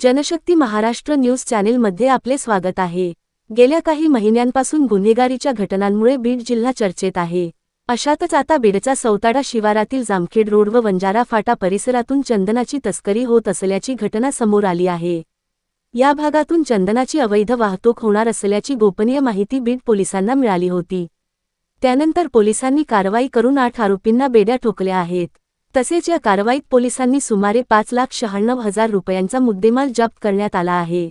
Janshakti Maharashtra news चॅनेलमध्ये आपले स्वागत आहे. गेल्या काही महिन्यांपासून गुन्हेगारीच्या घटनांमुळे बीड जिल्हा चर्चेत आहे. अशातच आता बीडचा सौताडा शिवारातील जामखेड रोड व वंजारा फाटा परिसरातून चंदनाची तस्करी होत असल्याची घटना समोर आली आहे. या भागातून चंदनाची अवैध वाहतूक होणार असल्याची गोपनीय माहिती बीड पोलिसांना मिळाली होती. त्यानंतर पोलिसांनी कारवाई करून आठ आरोपींना बेड्या ठोकल्या आहेत. तसेच या कारवाईत पोलिसांनी सुमारे पाच लाख शहाण्णव हजार रुपयांचा मुद्देमाल जप्त करण्यात आला आहे.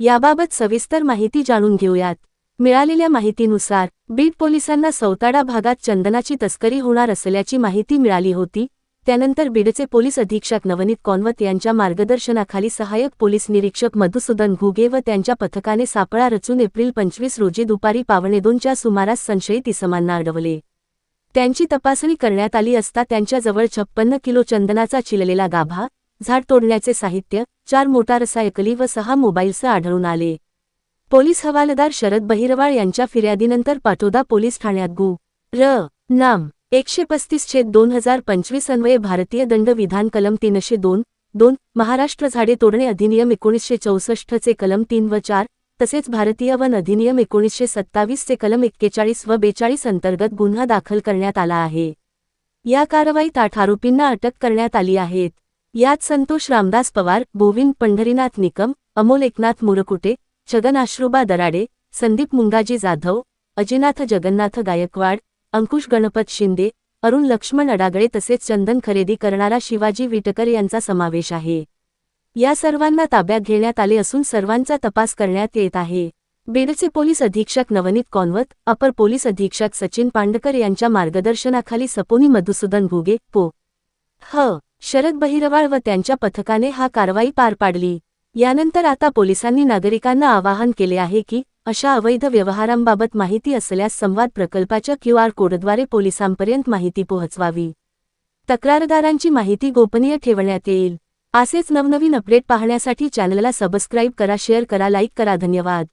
याबाबत सविस्तर माहिती जाणून घेऊयात. मिळालेल्या माहितीनुसार बीड पोलिसांना सौताडा भागात चंदनाची तस्करी होणार असल्याची माहिती मिळाली होती. त्यानंतर बीडचे पोलीस अधीक्षक नवनीत कॉन्वत यांच्या मार्गदर्शनाखाली सहाय्यक पोलीस निरीक्षक मधुसूदन घुगे व त्यांच्या पथकाने सापळा रचून एप्रिल पंचवीस रोजी दुपारी पावणे दोनच्या सुमारास संशयित इसमांना अडवले. त्यांची तपासणी करण्यात आली असता त्यांच्याजवळ छप्पन्न किलो चंदनाचा चिललेला गाभा झाड तोडण्याचे साहित्य चार मोटारसायकली व सहा मोबाईल्स आढळून आले. पोलीस हवालदार शरद बहिरवाळ यांच्या फिर्यादीनंतर पाटोदा पोलीस ठाण्यात गु. र. नाम एकशे पस्तीस छेद दोन हजार पंचवीस अन्वये भारतीय दंड विधान कलम तीनशे दोन दोन महाराष्ट्र झाडे तोडणे अधिनियम एकोणीसशे चौसष्टचे कलम तीन व चार तसेच भारतीय वन अधिनियम एकोणीसशे सत्तावीसचे कलम एक्केचाळीस व बेचाळीस अंतर्गत गुन्हा दाखल करण्यात आला आहे. या कारवाईत आठ आरोपींना अटक करण्यात आली आहेत. यात संतोष रामदास पवार गोविंद पंढरीनाथ निकम अमोल एकनाथ मुरकुटे छगन आश्रुबा दराडे संदीप मुंगाजी जाधव अजिनाथ जगन्नाथ गायकवाड अंकुश गणपत शिंदे अरुण लक्ष्मण अडागळे तसेच चंदन खरेदी करणारा शिवाजी विटकर यांचा समावेश आहे. या सर्वांना ताब्यात घेण्यात आले असून सर्वांचा तपास करण्यात येत आहे. बेडचे पोलीस अधीक्षक नवनीत कॉन्वत अपर पोलीस अधीक्षक सचिन पांडकर यांच्या मार्गदर्शनाखाली सपोनी मधुसूदन घुगे पो. ह. शरद बहिरवाळ व त्यांच्या पथकाने हा कारवाई पार पाडली. यानंतर आता पोलिसांनी नागरिकांना आवाहन केले आहे की अशा अवैध व्यवहारांबाबत माहिती असल्यास संवाद प्रकल्पाच्या क्यू आर कोडद्वारे पोलिसांपर्यंत माहिती पोहोचवावी. तक्रारदारांची माहिती गोपनीय ठेवण्यात येईल. असेच नवनवीन अपडेट पाहण्यासाठी चॅनलला सबस्क्राईब करा शेअर करा लाईक करा. धन्यवाद.